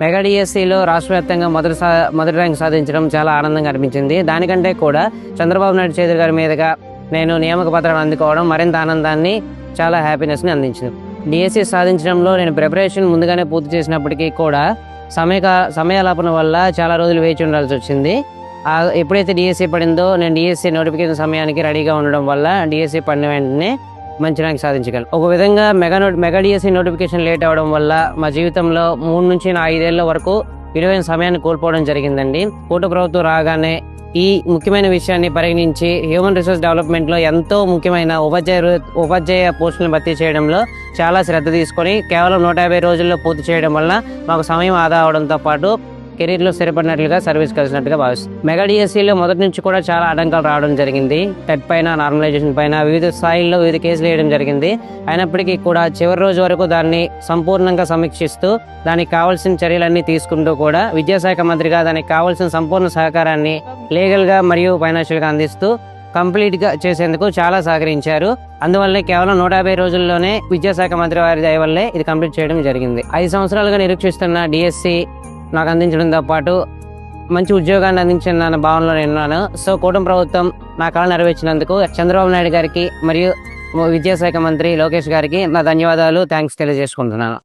Mega డిఎస్సిలో రాష్ట్ర వ్యాప్తంగా మొదటి సా మొదటి ర్యాంక్ సాధించడం చాలా ఆనందంగా అనిపించింది. దానికంటే కూడా చంద్రబాబు నాయుడు చౌదరి గారి మీదుగా నేను నియామక పత్రాలు అందుకోవడం మరింత ఆనందాన్ని చాలా హ్యాపీనెస్ని అందించింది. డిఎస్సి సాధించడంలో నేను ప్రిపరేషన్ ముందుగానే పూర్తి చేసినప్పటికీ కూడా సమయ సమయాలాపన వల్ల చాలా రోజులు వేచి ఉండాల్సి వచ్చింది. ఎప్పుడైతే డిఎస్సి పడిందో నేను డిఎస్సి నోటిఫికేషన్ సమయానికి రెడీగా ఉండడం వల్ల డిఎస్సి పడిన వెంటనే మంచి ర్యాంక్ సాధించగలను. ఒక విధంగా mega note mega DSC notification late అవడం వల్ల మా జీవితంలో మూడు నుంచి నా ఐదేళ్ళ వరకు విలువైన సమయాన్ని కోల్పోవడం జరిగిందండి. కూట ప్రభుత్వం రాగానే ఈ ముఖ్యమైన విషయాన్ని పరిగణించి హ్యూమన్ రిసోర్స్ డెవలప్మెంట్లో ఎంతో ముఖ్యమైన ఉపాధ్యాయ రు- ఉపాధ్యాయ పోస్టులను భర్తీ చేయడంలో చాలా శ్రద్ధ తీసుకొని కేవలం నూట యాభై రోజుల్లో పూర్తి చేయడం వల్ల మాకు సమయం ఆదా అవడంతో పాటు కెరీర్లో స్థిరపడినట్లుగా సర్వీస్ కలిసినట్టుగా భావిస్తుంది మెగా డిఎస్సీలో మొదటి నుంచి కూడా చాలా ఆటంకాలు రావడం జరిగింది. టెట్ పైన నార్మలైజేషన్ పైన వివిధ స్థాయిల్లో వివిధ కేసులు వేయడం జరిగింది. అయినప్పటికీ కూడా చివరి రోజు వరకు దాన్ని సంపూర్ణంగా సమీక్షిస్తూ దానికి కావాల్సిన చర్యలన్నీ తీసుకుంటూ కూడా విద్యాశాఖ మంత్రిగా దానికి కావాల్సిన సంపూర్ణ సహకారాన్ని లీగల్గా మరియు ఫైనాన్షియల్గా అందిస్తూ కంప్లీట్గా చేసేందుకు చాలా సహకరించారు. అందువల్లే కేవలం నూట యాభై రోజుల్లోనే విద్యాశాఖ మంత్రి వారి దయ వల్లే ఇది కంప్లీట్ చేయడం జరిగింది. ఐదు సంవత్సరాలుగా నిరీక్షిస్తున్న డిఎస్సి నాకు అందించడంతో పాటు మంచి ఉద్యోగాన్ని అందించిన భావనలో నేను ఉన్నాను. సో కూటమి ప్రభుత్వం నా కళ నెరవేర్చినందుకు చంద్రబాబు నాయుడు గారికి మరియు విద్యాశాఖ మంత్రి లోకేష్ గారికి నా ధన్యవాదాలు. థ్యాంక్స్ తెలియజేసుకుంటున్నాను.